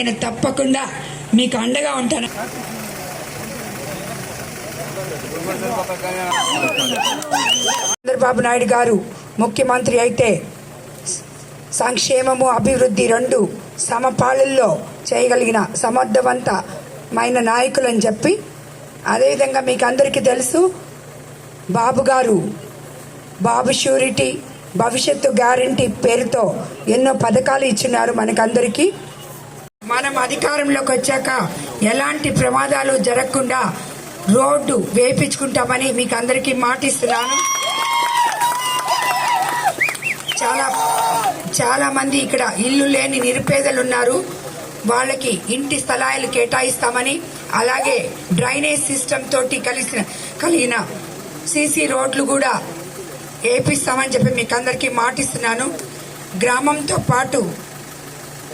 నేను తప్పకుండా మీకు అండగా ఉంటాను. చంద్రబాబు నాయుడు గారు ముఖ్యమంత్రి అయితే సంక్షేమము అభివృద్ధి రెండు సమపాళల్లో చేయగలిగిన సమర్థవంతమైన నాయకులని చెప్పి అదేవిధంగా మీకు అందరికీ తెలుసు బాబు గారు బాబు షూరిటీ భవిష్యత్తు గ్యారంటీ పేరుతో ఎన్నో పథకాలు ఇచ్చినారు మనకందరికీ. మనం అధికారంలోకి వచ్చాక ఎలాంటి ప్రమాదాలు జరగకుండా రోడ్డు వేయించుకుంటామని మీకు అందరికీ మాటిస్తున్నాను. చాలా చాలా మంది ఇక్కడ ఇల్లు లేని నిరుపేదలు ఉన్నారు వాళ్ళకి ఇంటి స్థలాలు కేటాయిస్తామని అలాగే డ్రైనేజ్ సిస్టమ్ తోటి కలిసిన కలిగిన సీసీ రోడ్లు కూడా వేపిస్తామని చెప్పి మీకు అందరికీ మాటిస్తున్నాను. గ్రామంతో పాటు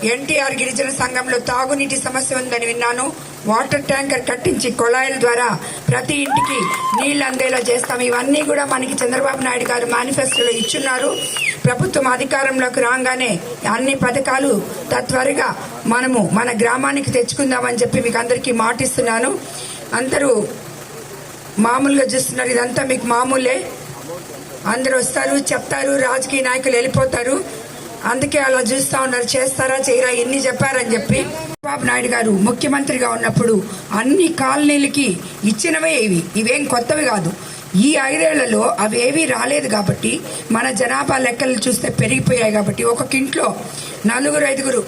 ఎన్టీఆర్ గిరిజన సంఘంలో తాగునీటి సమస్య ఉందని విన్నాను. వాటర్ ట్యాంకర్ కట్టించి కొళాయిల ద్వారా ప్రతి ఇంటికి నీళ్ళు అందేలా చేస్తాం. ఇవన్నీ కూడా మనకి చంద్రబాబు నాయుడు గారు మేనిఫెస్టోలో ఇచ్చున్నారు. ప్రభుత్వం అధికారంలోకి రాగానే అన్ని పథకాలు తత్వరగా మనము మన గ్రామానికి తెచ్చుకుందామని చెప్పి మీకు అందరికీ మాటిస్తున్నాను. అందరూ మామూలుగా చూస్తున్నారు. ఇదంతా మీకు మామూలే. అందరూ వస్తారు చెప్తారు రాజకీయ నాయకులు వెళ్ళిపోతారు. అందుకే అలా చూస్తా ఉన్నారు చేస్తారా చేయరా ఎన్ని చెప్పారని చెప్పి బాబు నాయుడు గారు ముఖ్యమంత్రిగా ఉన్నప్పుడు అన్ని కాలనీలకి ఇచ్చినవే ఇవి. ఇవేం కొత్తవి కాదు. ఈ ఐదేళ్ళలో అవి ఏవి రాలేదు కాబట్టి మన జనాభా లెక్కలు చూస్తే పెరిగిపోయాయి కాబట్టి ఒక్కొక్క ఇంట్లో నలుగురు ఐదుగురు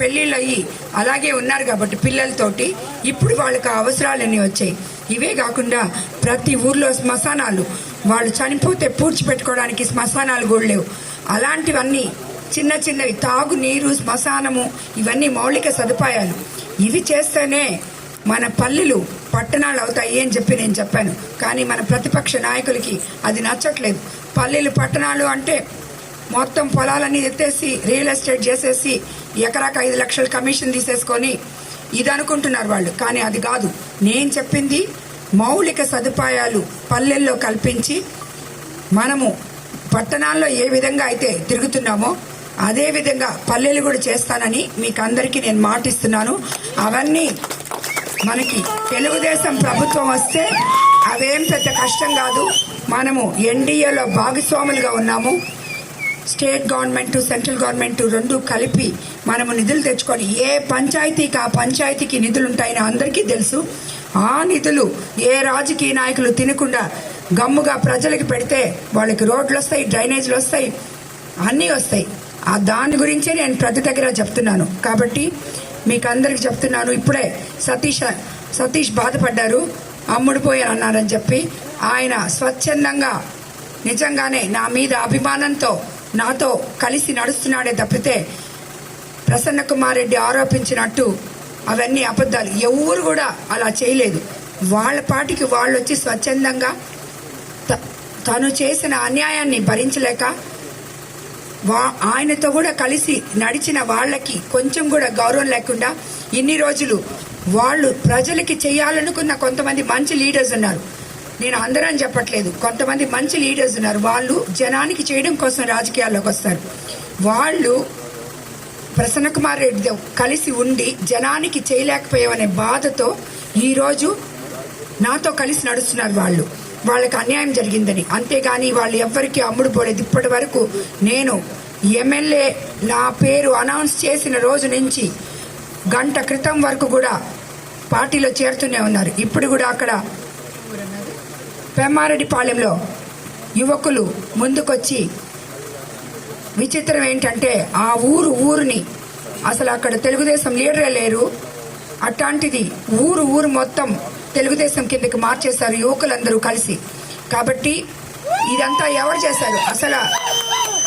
పెళ్ళిళ్ళు అయ్యి అలాగే ఉన్నారు కాబట్టి పిల్లలతోటి ఇప్పుడు వాళ్ళకి ఆ అవసరాలన్నీ వచ్చాయి. ఇవే కాకుండా ప్రతి ఊర్లో శ్మశానాలు వాళ్ళు చనిపోతే పూడ్చిపెట్టుకోవడానికి శ్మశానాలు కూడా లేవు. అలాంటివన్నీ చిన్న చిన్నవి తాగునీరు శ్మశానము ఇవన్నీ మౌలిక సదుపాయాలు. ఇవి చేస్తేనే మన పల్లెలు పట్టణాలు అవుతాయి అని చెప్పి నేను చెప్పాను. కానీ మన ప్రతిపక్ష నాయకులకి అది నచ్చట్లేదు. పల్లెలు పట్టణాలు అంటే మొత్తం పొలాలన్నీ ఎత్తేసి రియల్ ఎస్టేట్ చేసేసి ఎకరాకు ఐదు లక్షల కమిషన్ తీసేసుకొని ఇది అనుకుంటున్నారు వాళ్ళు. కానీ అది కాదు. నేను చెప్పింది మౌలిక సదుపాయాలు పల్లెల్లో కల్పించి మనము పట్టణాల్లో ఏ విధంగా అయితే తిరుగుతున్నామో అదే విధంగా పల్లెలు కూడా చేస్తానని మీకు అందరికీ నేను మాటిస్తున్నాను. అవన్నీ మనకి తెలుగుదేశం ప్రభుత్వం వస్తే అవేం పెద్ద కష్టం కాదు. మనము ఎన్డీఏలో భాగస్వాములుగా ఉన్నాము. స్టేట్ గవర్నమెంట్ సెంట్రల్ గవర్నమెంట్ రెండు కలిపి మనము నిధులు తెచ్చుకొని ఏ పంచాయతీకి ఆ పంచాయతీకి నిధులు ఉంటాయని అందరికీ తెలుసు. ఆ నిధులు ఏ రాజకీయ నాయకులు తినకుండా గమ్ముగా ప్రజలకు పెడితే వాళ్ళకి రోడ్లు వస్తాయి డ్రైనేజీలు వస్తాయి అన్నీ వస్తాయి. ఆ దాని గురించే నేను ప్రతి దగ్గర చెప్తున్నాను. కాబట్టి మీకు అందరికి చెప్తున్నాను. ఇప్పుడే సతీష్ సతీష్ బాధపడ్డారు. అమ్ముడిపోయాను అన్నారని చెప్పి ఆయన స్వచ్ఛందంగా నిజంగానే నా మీద అభిమానంతో నాతో కలిసి నడుస్తున్నాడే తప్పితే ప్రసన్న కుమార్ రెడ్డి ఆరోపించినట్టు అవన్నీ అబద్ధాలు. ఎవరు కూడా అలా చేయలేదు. వాళ్ళ పాటికి వాళ్ళు వచ్చి స్వచ్ఛందంగా తను చేసిన అన్యాయాన్ని భరించలేక వా ఆయనతో కూడా కలిసి నడిచిన వాళ్ళకి కొంచెం కూడా గౌరవం లేకుండా ఇన్ని రోజులు వాళ్ళు ప్రజలకి చేయాలనుకున్న కొంతమంది మంచి లీడర్స్ ఉన్నారు. నేను అందరం చెప్పట్లేదు. కొంతమంది మంచి లీడర్స్ ఉన్నారు. వాళ్ళు జనానికి చేయడం కోసం రాజకీయాల్లోకి వస్తారు. వాళ్ళు ప్రసన్న కుమార్ రెడ్డితో కలిసి ఉండి జనానికి చేయలేకపోయామనే బాధతో ఈరోజు నాతో కలిసి నడుస్తున్నారు వాళ్ళు. వాళ్ళకి అన్యాయం జరిగిందని. అంతేగాని వాళ్ళు ఎవ్వరికి అమ్ముడు పోలేదు. ఇప్పటి వరకు నేను ఎమ్మెల్యే నా పేరు అనౌన్స్ చేసిన రోజు నుంచి గంట క్రితం వరకు కూడా పార్టీలో చేరుతూనే ఉన్నారు. ఇప్పుడు కూడా అక్కడ పెమ్మారెడ్డిపాలెంలో యువకులు ముందుకొచ్చి విచిత్రం ఏంటంటే ఆ ఊరు ఊరిని అసలు అక్కడ తెలుగుదేశం లీడరే లేరు. అట్లాంటిది ఊరు ఊరు మొత్తం తెలుగుదేశం కిందకి మార్చేశారు యువకులందరూ కలిసి. కాబట్టి ఇదంతా ఎవరు చేశారు? అసలు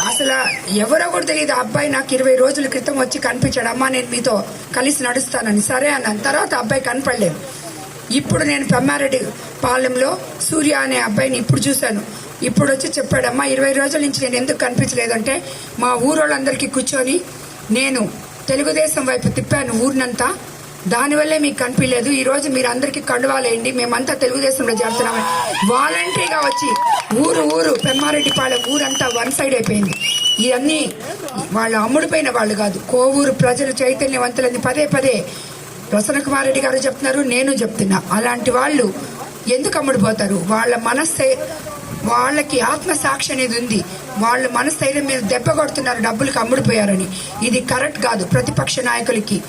అసలు ఎవరో కూడా తెలియదు. ఆ అబ్బాయి నాకు ఇరవై రోజుల క్రితం వచ్చి కనిపించాడు. అమ్మా నేను మీతో కలిసి నడుస్తానని. సరే అన్నాను. తర్వాత అబ్బాయి కనపడలేదు. ఇప్పుడు నేను పెమ్మారెడ్డి పాలెంలో సూర్య అనే అబ్బాయిని ఇప్పుడు చూశాను. ఇప్పుడు వచ్చి చెప్పాడమ్మా ఇరవై రోజుల నుంచి నేను ఎందుకు కనిపించలేదంటే మా ఊరోళ్ళందరికీ కూర్చొని నేను తెలుగుదేశం వైపు తిప్పాను ఊరినంతా. దానివల్లే మీకు కనిపించలేదు. ఈ రోజు మీరు అందరికీ కండువాలేయండి. మేమంతా తెలుగుదేశంలో చేరుతున్నామని వాలంటరీగా వచ్చి ఊరు ఊరు పెమ్మారెడ్డిపాళెం ఊరంతా వన్ సైడ్ అయిపోయింది. ఇవన్నీ వాళ్ళు అమ్ముడిపోయిన వాళ్ళు కాదు. కోవూరు ప్రజలు చైతన్యవంతులని పదే పదే ప్రసన్న కుమార్ రెడ్డి గారు చెప్తున్నారు నేను చెప్తున్నా. అలాంటి వాళ్ళు ఎందుకు అమ్ముడిపోతారు? వాళ్ళ మనస్సే వాళ్ళకి ఆత్మసాక్షి అనేది ఉంది. వాళ్ళ మనస్థైర్యం మీద దెబ్బ కొడుతున్నారు డబ్బులకు అమ్ముడిపోయారని. ఇది కరెక్ట్ కాదు. ప్రతిపక్ష నాయకులకి.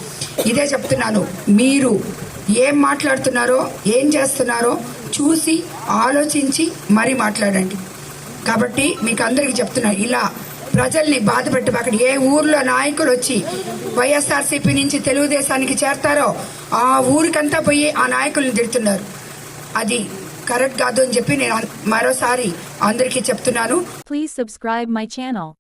ఇదే చెప్తున్నాను. మీరు ఏం మాట్లాడుతున్నారో ఏం చేస్తున్నారో చూసి ఆలోచించి మరీ మాట్లాడండి. కాబట్టి మీకు అందరికీ చెప్తున్నా ఇలా ప్రజల్ని బాధ అక్కడ ఏ ఊర్లో నాయకులు వచ్చి వైఎస్ఆర్సీపీ నుంచి తెలుగుదేశానికి చేరతారో ఆ ఊరికంతా పోయి ఆ నాయకుల్ని తిడుతున్నారు. అది కరెక్ట్ కాదు అని చెప్పి నేను మరోసారి అందరికీ చెప్తున్నాను. Please subscribe my channel